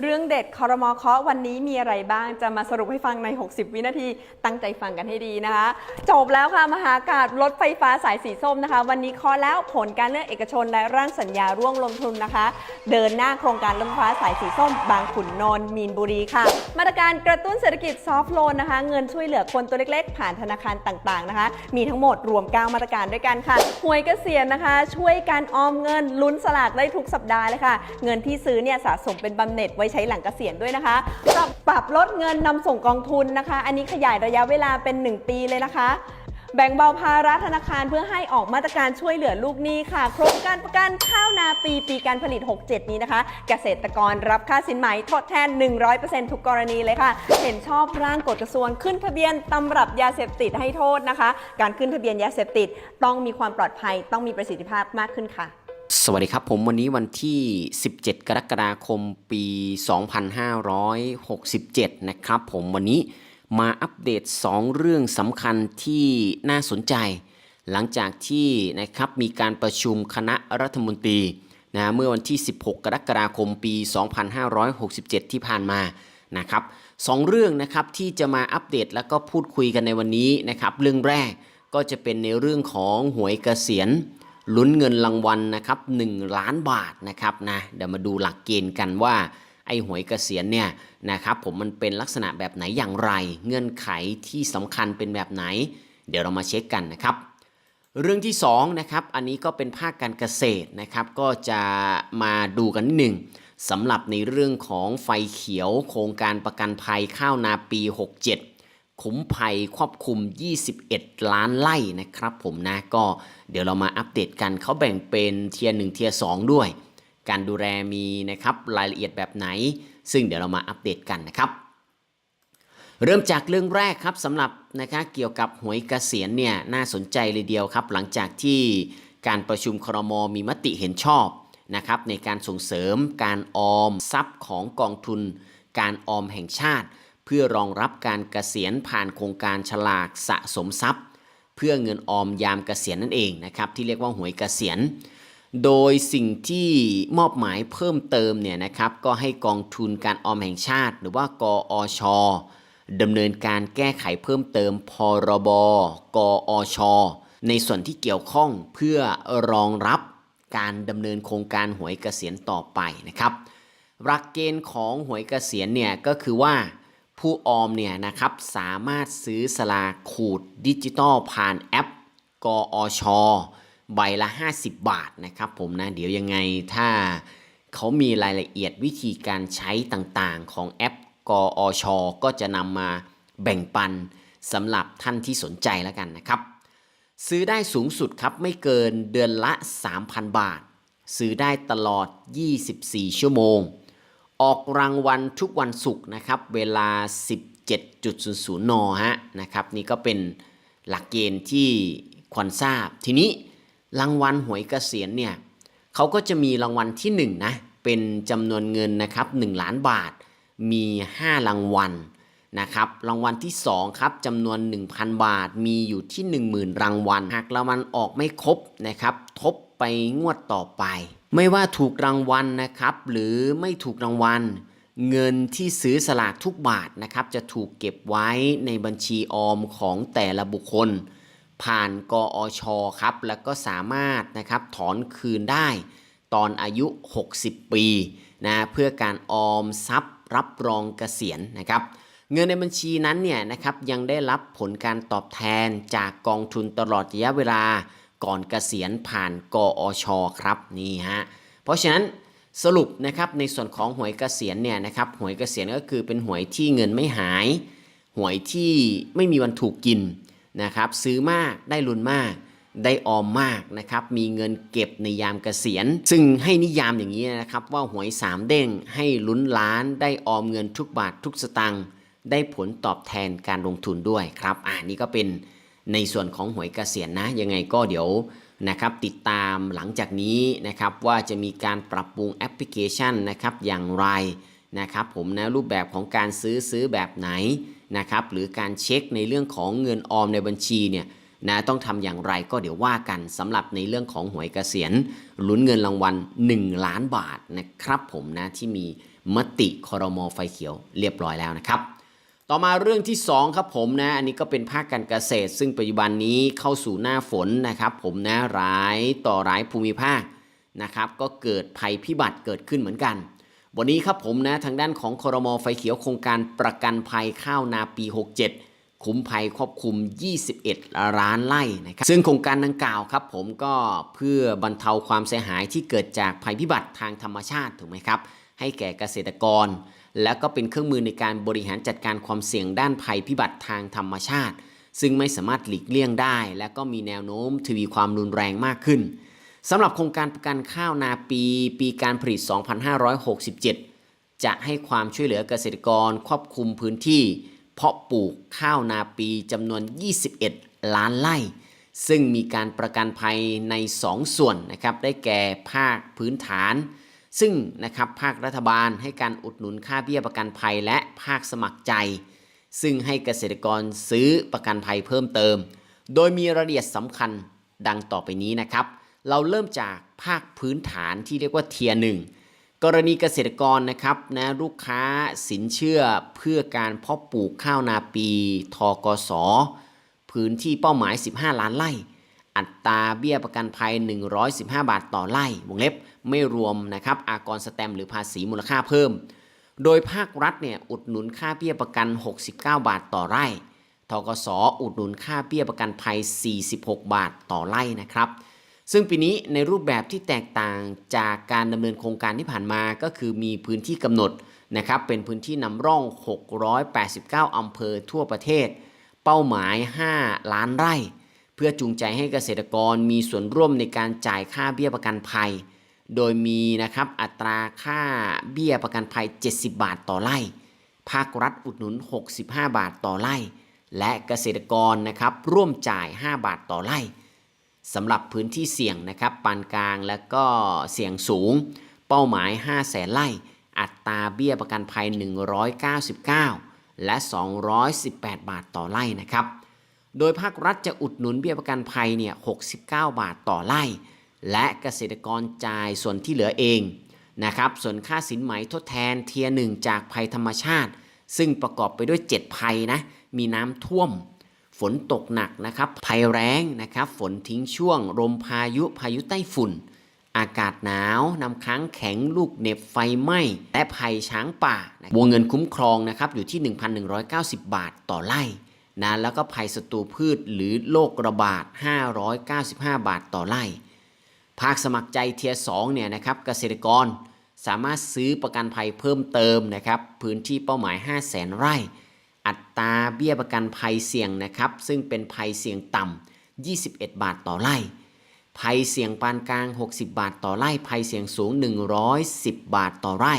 เรื่องเด็ดคอรมอเคาะวันนี้มีอะไรบ้างจะมาสรุปให้ฟังใน 60 วินาทีตั้งใจฟังกันให้ดีนะคะ จบแล้วค่ะ มหากาศรถไฟฟ้าสายสีส้มนะคะ วันนี้เคาะแล้วผลการเลือกเอกชนและร่างสัญญาร่วมลงทุนนะคะ เดินหน้าโครงการรถไฟฟ้าสายสีส้ม บางขุนนนท์มีนบุรีค่ะ มาตรการกระตุ้นเศรษฐกิจซอฟท์โลนนะคะ เงินช่วยเหลือคนตัวเล็กๆ ผ่านธนาคารต่างๆนะคะ มีทั้งหมดรวม 9 มาตรการด้วยกันค่ะหวยเกษียณนะคะ ช่วยการออมเงินลุ้นสลากได้ทุกสัปดาห์เลยค่ะ เงินที่ซื้อเนี่ยสะสมเป็นบำเหน็จไว้ใช้หลังเกษียณด้วยนะคะปรับปรับลดเงินนำส่งกองทุนนะคะ อันนี้ขยายระยะเวลาเป็น 1 ปีเลยนะคะ แบ่งเบาภาระธนาคารเพื่อให้ออกมาตรการช่วยเหลือลูกหนี้ค่ะ โครงการประกันข้าวนาปีปีการผลิต 67 นี้นะคะ เกษตรกรรับค่าสินไหมทดแทน 100%ทุกกรณีเลยค่ะ เห็นชอบร่างกฎกระทรวงขึ้นทะเบียนตำรับยาเสพติดให้โทษนะคะ การขึ้นทะเบียนยาเสพติดต้องมีความปลอดภัยต้องมีประสิทธิภาพมากขึ้นค่ะ สวัสดีครับผมวันนี้วันที่ 17 กรกฎาคมปี 2567 นะครับผมวันนี้มาอัปเดต 2 เรื่องสำคัญที่น่าสนใจ หลังจากที่นะครับมีการประชุมคณะรัฐมนตรีนะเมื่อวันที่ 16 กรกฎาคมปี 2567 ที่ผ่านมานะครับสองเรื่องนะครับที่จะมาอัปเดตแล้วก็พูดคุยกันในวันนี้นะครับเรื่องแรกก็จะเป็นในเรื่องของหวยเกษียณ ลุ้นเงินรางวัลนะครับ1ล้านบาทนะครับนะเดี๋ยวมาดูหลักเกณฑ์กันว่าไอ้หวยเกษียณเนี่ยนะครับผมมันเป็นลักษณะแบบไหนอย่างไร เงื่อนไขที่สำคัญเป็นแบบไหน เดี๋ยวเรามาเช็คกันนะครับเรื่องที่2นะครับอันนี้ก็เป็นภาคการเกษตรนะครับก็จะมาดูกันหนึ่งสำหรับในเรื่องของไฟเขียวโครงการประกันภัยข้าวนาปี 67 คุ้มภัยครอบคลุม 21 ล้านไร่นะครับผมนะก็เดี๋ยวเรามาอัปเดตกันเขาแบ่งเป็นเทียร์1เทียร์2ด้วย การดูแลมีนะครับรายละเอียดแบบไหน ซึ่งเดี๋ยวเรามาอัปเดตกันนะครับ เริ่มจากเรื่องแรกครับสำหรับนะครับเกี่ยวกับหวยกเกษียณเนี่ยน่าสนใจเลยเดียวครับ หลังจากที่การประชุมครมมีมติเห็นชอบนะครับในการส่งเสริมการออมทรัพย์ของกองทุน การออมแห่งชาติ เพื่อรองรับการเกษียณผ่านโครงการฉลากสะสมทรัพย์ เพื่อเงินออมยามเกษียณนั่นเองนะครับที่เรียกว่าหวยเกษียณ โดยสิ่งที่มอบหมายเพิ่มเติมเนี่ยนะครับก็ให้กองทุนการออมแห่งชาติ หรือว่ากออชดำเนินการแก้ไขเพิ่มเติมพรบกอชในส่วนที่เกี่ยวข้องเพื่อรองรับการดำเนินโครงการหวยเกษียณต่อไปนะครับ หลักเกณฑ์ของหวยเกษียณเนี่ยก็คือว่า ผู้ออมเนี่ยนะครับสามารถซื้อสลากขูดดิจิตอลผ่านแอปกอชใบละ 50 บาทนะครับผมนะ เดี๋ยวยังไงถ้าเขามีรายละเอียดวิธีการใช้ต่างๆ ของแอปกอชก็จะนำมาแบ่งปันสำหรับท่านที่สนใจแล้วกันนะครับ ซื้อได้สูงสุดครับไม่เกินเดือนละ 3,000 บาท ซื้อได้ตลอด 24 ชั่วโมง ออกรางวัลทุกวันศุกร์นะครับ เวลา 17.00นฮะนะครับ นี่ก็เป็นหลักเกณฑ์ที่ควรทราบ ทีนี้รางวัลหวยเกษียณเนี่ยเขาก็จะมีรางวัลที่1นะเป็นจำนวนเงินนะครับ1ล้านบาท มี 5 รางวัลนะครับ รางวัลที่ 2 ครับจำนวน 1,000 บาท มีอยู่ที่ 10,000 รางวัล หากรางวัลออกไม่ครบนะครับ ทบ ไปงวดต่อไป ไม่ว่าถูกรางวัลนะครับ หรือไม่ถูกรางวัล เงินที่ซื้อสลากทุกบาทนะครับ จะถูกเก็บไว้ในบัญชีออมของแต่ละบุคคล ผ่านกอชครับ แล้วก็สามารถนะครับถอนคืนได้ ตอนอายุ 60 ปีนะเพื่อการออมทรัพย์รับรองเกษียณนะครับเงินในบัญชีนั้นเนี่ยนะครับยังได้รับผลการตอบแทนจากกองทุนตลอดระยะเวลา ก่อนเกษียณผ่านกอชครับนี่ฮะเพราะฉะนั้นสรุปนะครับในส่วนของหวยเกษียณเนี่ยนะครับหวยเกษียณก็คือเป็นหวยที่เงินไม่หาย หวยที่ไม่มีวันถูกกินนะครับซื้อมากได้ลุนมาก ได้ออมมากนะครับมีเงินเก็บในยามเกษียณ ซึ่งให้นิยามอย่างนี้นะครับว่าหวยสามเด้งให้ลุ้นล้านได้ออมเงินทุกบาททุกสตังค์ได้ผลตอบแทนการลงทุนด้วยครับอ่านี่ก็เป็น ในส่วนของหวยเกษียณนะ ยังไงก็เดี๋ยวนะครับติดตามหลังจากนี้นะครับว่าจะมีการปรับปรุงแอปพลิเคชันนะครับอย่างไรนะครับผมนะรูปแบบของการซื้อซื้อแบบไหนนะครับหรือการเช็คในเรื่องของเงินออมในบัญชีเนี่ยนะต้องทำอย่างไรก็เดี๋ยวว่ากันสำหรับในเรื่องของหวยเกษียณลุ้นเงินรางวัล 1 ล้านบาทนะครับผมนะที่มีมติคอรมอไฟเขียวเรียบร้อยแล้วนะครับ ต่อมาเรื่องที่ 2 ครับผมนะ อันนี้ก็เป็นภาคการเกษตร ซึ่งปัจจุบันนี้เข้าสู่หน้าฝนนะครับ ผมนะหลายต่อหลายภูมิภาคนะครับ ก็เกิดภัยพิบัติเกิดขึ้นเหมือนกัน วันนี้ครับผมนะทางด้านของคอรมอไฟเขียวโครงการประกันภัยข้าวนาปี 67 คุ้มภัยครอบคลุม 21 ล้านไร่นะครับซึ่งโครงการดังกล่าวครับ ผมก็เพื่อบรรเทาความเสียหายที่เกิดจากภัยพิบัติทางธรรมชาติถูกไหมครับให้แก่เกษตรกร และก็เป็นเครื่องมือในการบริหารจัดการความเสี่ยงด้านภัยพิบัติทางธรรมชาติ ซึ่งไม่สามารถหลีกเลี่ยงได้ และก็มีแนวโน้มทวีความรุนแรงมากขึ้นสำหรับโครงการประกันข้าวนาปีปีการผลิต 2567 จะให้ความช่วยเหลือเกษตรกรครอบคลุมพื้นที่ เพาะปลูกข้าวนาปีจำนวน 21 ล้านไร่ ซึ่งมีการประกันภัยใน 2 ส่วนนะครับ ได้แก่ภาคพื้นฐาน ซึ่งนะครับภาครัฐบาลให้การอุดหนุนค่าเบี้ยประกันภัยและภาคสมัครใจ ซึ่งให้เกษตรกรซื้อประกันภัยเพิ่มเติม โดยมีรายละเอียดสำคัญดังต่อไปนี้นะครับ เราเริ่มจากภาคพื้นฐานที่เรียกว่าเทียหนึ่งกรณีเกษตรกรนะครับนะลูกค้าสินเชื่อเพื่อการเพาะปลูกข้าวนาปีทกส พื้นที่เป้าหมาย 15 ล้านไร่ อัตราเบี้ยประกันภัย 115 บาทต่อไร่วงเล็บ ไม่รวมนะครับอากรสแตมหรือภาษีมูลค่าเพิ่ม โดยภาครัฐเนี่ยอุดหนุนค่าเบี้ยประกัน 69 บาทต่อไร่ทกสอุดหนุนค่าเบี้ยประกันภัย 46 บาทต่อไร่นะครับ ซึ่งปีนี้ในรูปแบบที่แตกต่างจากการดำเนินโครงการที่ผ่านมาก็คือมีพื้นที่กำหนดนะครับเป็นพื้นที่นำร่อง 689 อำเภอทั่วประเทศ เป้าหมาย 5 ล้านไร่ เพื่อจูงใจให้เกษตรกรมีส่วนร่วมในการจ่ายค่าเบี้ยประกันภัย โดยมีนะครับอัตราค่าเบี้ยประกันภัย 70 บาทต่อไร่ ภาครัฐอุดหนุน 65 บาทต่อไร่ และเกษตรกรนะครับร่วมจ่าย 5 บาทต่อไร่สำหรับพื้นที่เสี่ยงนะครับปานกลางและก็เสี่ยงสูง เป้าหมาย 5 แสนไร่ อัตราเบี้ยประกันภัย 199 และ 218 บาทต่อไร่นะครับ โดยภาครัฐจะอุดหนุนเบี้ยประกันภัยเนี่ย69 บาทต่อไร่ และเกษตรกรจ่ายส่วนที่เหลือเองนะครับ ส่วนค่าสินไหมทดแทนเทียร์หนึ่งจากภัยธรรมชาติ ซึ่งประกอบไปด้วย 7 ภัยนะ มีน้ำท่วม ฝนตกหนักนะครับ ภัยแรงนะครับ ฝนทิ้งช่วง ลมพายุ พายุไต้ฝุ่น อากาศหนาว น้ำค้างแข็ง ลูกเห็บไฟไหม้ และภัยช้างป่านะวงเงินคุ้มครองนะครับ อยู่ที่ 1,190 บาทต่อไร่นะ แล้วก็ภัยศัตรูพืชหรือโรคระบาด 595 บาทต่อไร่ ภาคสมัครใจเทียร์2เนี่ยนะครับเกษตรกรสามารถซื้อประกันภัยเพิ่มเติมนะครับพื้นที่เป้าหมาย 5 0 0แสนไร่ อัตราเบี้ยประกันภัยเสี่ยงนะครับซึ่งเป็นภัยเสี่ยงต่ำ 21 บาทต่อไร่ ภัยเสี่ยงปานกลาง 60 บาทต่อไร่ ภัยเสี่ยงสูง 110 บาทต่อไร่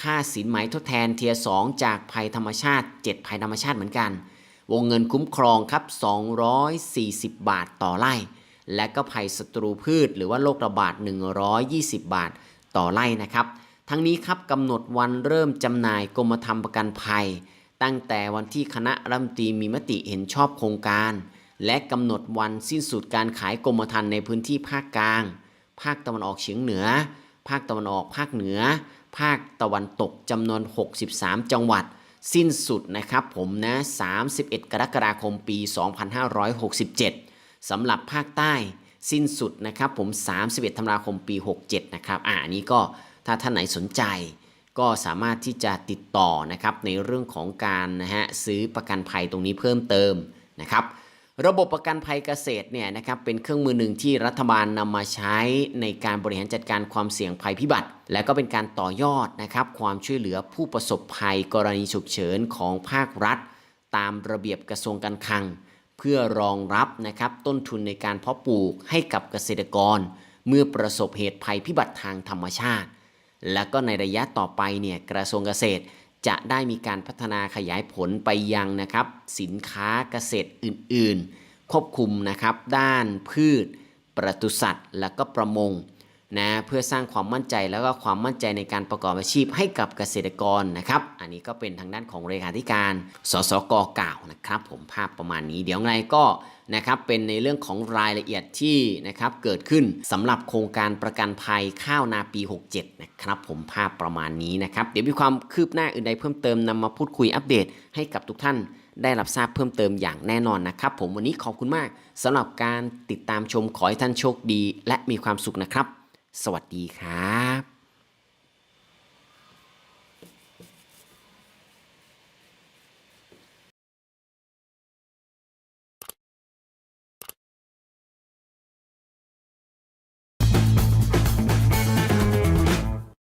ค่าสินไหมทดแทนเทียร์2จากภัยธรรมชาติ 7 ภัยธรรมชาติเหมือนกัน วงเงินคุ้มครองครับ 240 บาทต่อไร่ และก็ภัยศัตรูพืช หรือว่าโรคระบาด 120 บาทต่อไร่นะครับ ทั้งนี้ครับกำหนดวันเริ่มจำหน่ายกรมธรรม์ประกันภัย ตั้งแต่วันที่คณะรัฐมนตรีมีมติเห็นชอบโครงการ และกำหนดวันสิ้นสุดการขายกรมธรรม์ในพื้นที่ภาคกลาง ภาคตะวันออกเฉียงเหนือ ภาคตะวันออกภาคเหนือ ภาคตะวันตกจำนวน 63 จังหวัดสิ้นสุดนะครับผมนะ 31 กรกฎาคม ปี 2567 สำหรับภาคใต้สิ้นสุดนะครับผม 31 ธันวาคมปี 67 นะครับอ่าอันนี้ก็ถ้าท่านไหนสนใจ ก็สามารถที่จะติดต่อนะครับในเรื่องของการนะฮะซื้อประกันภัยตรงนี้เพิ่มเติมนะครับระบบประกันภัยเกษตรเนี่ยนะครับเป็นเครื่องมือหนึ่งที่รัฐบาลนำมาใช้ในการบริหารจัดการความเสี่ยงภัยพิบัติ และก็เป็นการต่อยอดนะครับความช่วยเหลือผู้ประสบภัยกรณีฉุกเฉินของภาครัฐ ตามระเบียบกระทรวงการคลัง เพื่อรองรับนะครับต้นทุนในการเพาะปลูกให้กับเกษตรกร เมื่อประสบเหตุภัยพิบัติทางธรรมชาติ และก็ในระยะต่อไปเนี่ยกระทรวงเกษตรจะได้มีการพัฒนาขยายผลไปยังนะครับสินค้าเกษตรอื่น ๆ ควบคุมนะครับด้านพืชปศุสัตว์ และก็ประมง นะเพื่อสร้างความมั่นใจแล้วก็ความมั่นใจในการประกอบอาชีพให้กับเกษตรกรนะครับ อันนี้ก็เป็นทางด้านของเลขาธิการ สสกกล่าวนะครับ ผมภาพประมาณนี้เดี๋ยวไงก็นะครับเป็นในเรื่องของรายละเอียดที่นะครับเกิดขึ้นสำหรับโครงการประกันภัยข้าวนาปี 67 นะครับ ผมภาพประมาณนี้นะครับเดี๋ยวมีความคืบหน้าอื่นใดเพิ่มเติมนำมาพูดคุยอัปเดตให้กับทุกท่านได้รับทราบเพิ่มเติมอย่างแน่นอนนะครับ ผมวันนี้ขอบคุณมากสำหรับการติดตามชมขอให้ท่านโชคดี และมีความสุขนะครับ สวัสดีครับ